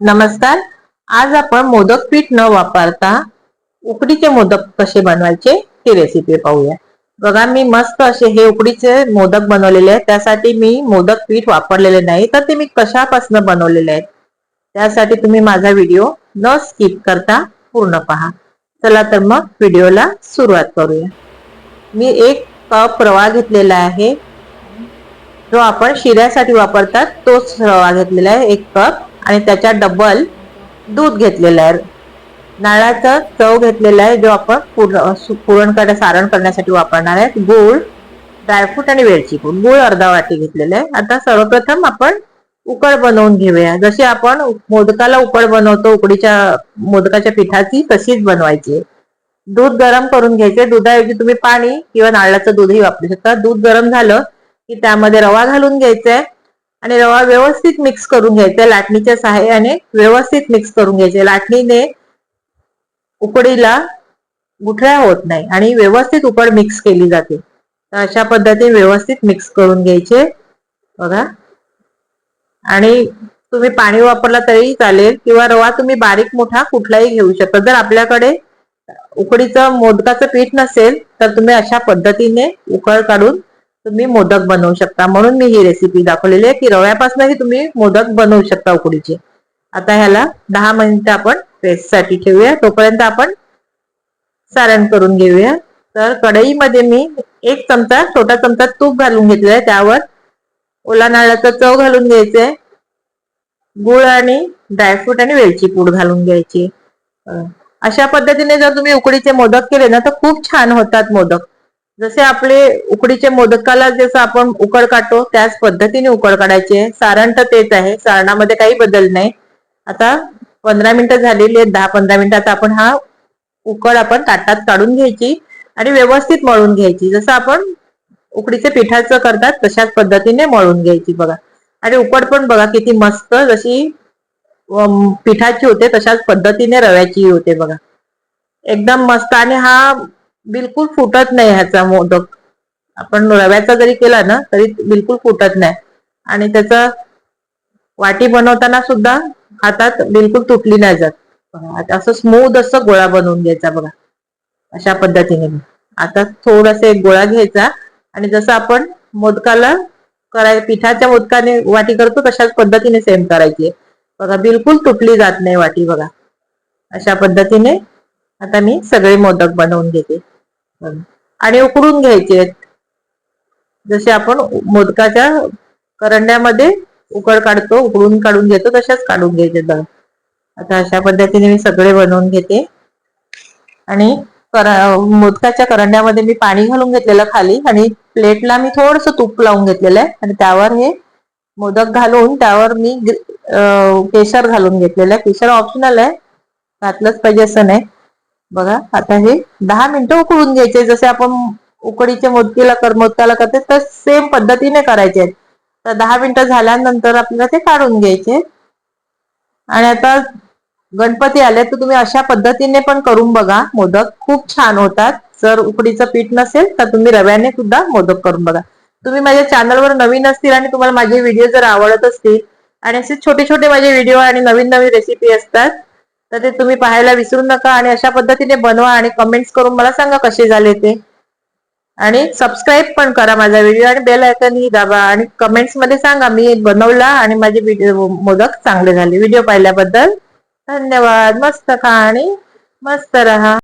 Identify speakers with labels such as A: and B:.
A: नमस्कार. आज आपण मोदक पीठ न वापरता उकडीचे मोदक कसे बनवायचे ती रेसिपी पाहूया. बघा मी मस्त असे हे उकडीचे मोदक बनवलेले आहेत. त्यासाठी मी मोदक पीठ वापरलेले नाही तर ते मी कशापासून बनवलेले आहेत? त्यासाठी तुम्ही माझा व्हिडिओ न स्किप करता पूर्ण पहा. चला तर मग व्हिडिओला सुरुवात करूया. मी एक कप रवा घेतलेला आहे. जो आपण शिऱ्यासाठी वापरतात तोच रवा घेतलेला आहे. एक कप आणि त्याच्या डबल दूध घेतलेलं आहे. नारळाचा चव घेतलेला आहे जो आपण पुरण करण्या सारण करण्यासाठी वापरणार आहे. गूळ ड्रायफ्रूट आणि वेलची पूड. गूळ अर्धा वाटी घेतलेला आहे. आता सर्वप्रथम आपण उकड बनवून घेऊया. जशी आपण मोदकाला उकड बनवतो उकडीच्या मोदकाच्या पिठाची तशीच बनवायची दूध गरम करून घ्यायचे. दुधाऐवजी तुम्ही पाणी किंवा नारळाचं दूधही वापरू शकता. दूध गरम झालं की त्यामध्ये रवा घालून घ्यायचा आहे. आणि रवा व्यवस्थित मिक्स करून घ्यायचा लाटणीच्या सहाय्याने व्यवस्थित मिक्स करून घ्यायचे. लाटणीने उकडीला गुठळ्या होत नाही आणि व्यवस्थित उकड मिक्स केली जाते. तर अशा पद्धतीने व्यवस्थित मिक्स करून घ्यायचे. बघा. आणि तुम्ही पाणी वापरला तरी चालेल किंवा रवा तुम्ही बारीक मोठा कुठलाही घेऊ शकता. जर आपल्याकडे उकडीचं मोदकाचं पीठ नसेल तर तुम्ही अशा पद्धतीने उकळ काढून तुम्ही मोदक बनवू शकता. म्हणून मी ही रेसिपी दाखवलेली आहे. की रव्यापासूनही तुम्ही मोदक बनवू शकता उकडीचे. आता ह्याला दहा मिनिटं आपण पेस्टसाठी ठेवूया. तोपर्यंत आपण सारण करून घेऊया. तर कढईमध्ये मी एक चमचा छोटा चमचा तूप घालून घेतलेला आहे. त्यावर ओला नारळाचा चव घालून घ्यायचंय. गुळ आणि ड्रायफ्रूट आणि वेलची पूड घालून घ्यायची. अशा पद्धतीने जर तुम्ही उकडीचे मोदक केले ना तर खूप छान होतात मोदक. जसे आपले उकडीचे मोदकाला जसं आपण उकड काढतो त्याच पद्धतीने उकड काढायचे. सारण तर तेच आहे सारणामध्ये काही बदल नाही. आता पंधरा मिनिटं झालेली आहेत दहा पंधरा मिनिटात आपण हा उकड आपण ताटात काढून घ्यायची आणि व्यवस्थित मळून घ्यायची. जसं आपण उकडीचे पिठाचं करतात तशाच पद्धतीने मळून घ्यायची बघा. आणि उकड पण बघा किती मस्त जशी पिठाची होते तशाच पद्धतीने रव्याची होते बघा. एकदम मस्त. आणि हा बिलकुल फुटत नाही ह्याचा मोदक. आपण रव्याचा जरी केला ना तरी बिलकुल फुटत नाही. आणि त्याचा वाटी बनवताना सुद्धा हातात बिलकुल तुटली नाही जात. असं स्मूथ असं गोळा बनवून घ्यायचा बघा. अशा पद्धतीने. आता थोडस एक गोळा घ्यायचा. आणि जसं आपण मोदकाला कराय पिठाच्या मोदकाने वाटी करतो तशाच पद्धतीने सेम करायची बघा बिलकुल तुटली जात नाही वाटी बघा. अशा पद्धतीने आता मी सगळे मोदक बनवून घेते. आणि उकडून घ्यायचे जसे आपण मोदकाच्या करंड्यामध्ये उकड काढतो उकडून काढून घेतो तशाच काढून घ्यायचे दळ. आता अशा पद्धतीने मी सगळे बनवून घेते. आणि मोदकाच्या करंड्यामध्ये मी पाणी घालून घेतलेलं खाली आणि प्लेटला मी थोडस तूप लावून घेतलेलं आहे. आणि त्यावर हे मोदक घालून त्यावर मी केशर घालून घेतलेलं आहे. केशर ऑप्शनल आहे. घातलंच पाहिजे असं नाही. बघा आता हे दहा मिनिटं उकळून घ्यायचे. जसे आपण उकडीच्या मोदकीला कर करते तर सेम पद्धतीने करायचे तर दहा मिनिटं झाल्यानंतर आपल्याला ते काढून घ्यायचे. आणि आता गणपती आले तर तुम्ही अशा पद्धतीने पण करून बघा. मोदक खूप छान होतात. जर उकडीचं पीठ नसेल तर तुम्ही रव्याने सुद्धा मोदक करून बघा. तुम्ही माझ्या चॅनलवर नवीन असतील आणि तुम्हाला माझे व्हिडिओ जर आवडत असतील आणि असे छोटे छोटे माझे व्हिडिओ आणि नवीन नवीन रेसिपी असतात तर ते तुम्ही पाहायला विसरू नका आणि अशा पद्धतीने बनवा आणि कमेंट्स करून मला सांगा कसे झाले ते. आणि सबस्क्राईब पण करा माझा व्हिडिओ आणि बेल आयकन दाबा आणि कमेंट्समध्ये सांगा मी बनवला आणि माझे व्हिडिओ मोदक चांगले झाले. व्हिडिओ पाहिल्याबद्दल धन्यवाद. मस्त खा आणि मस्त रहा.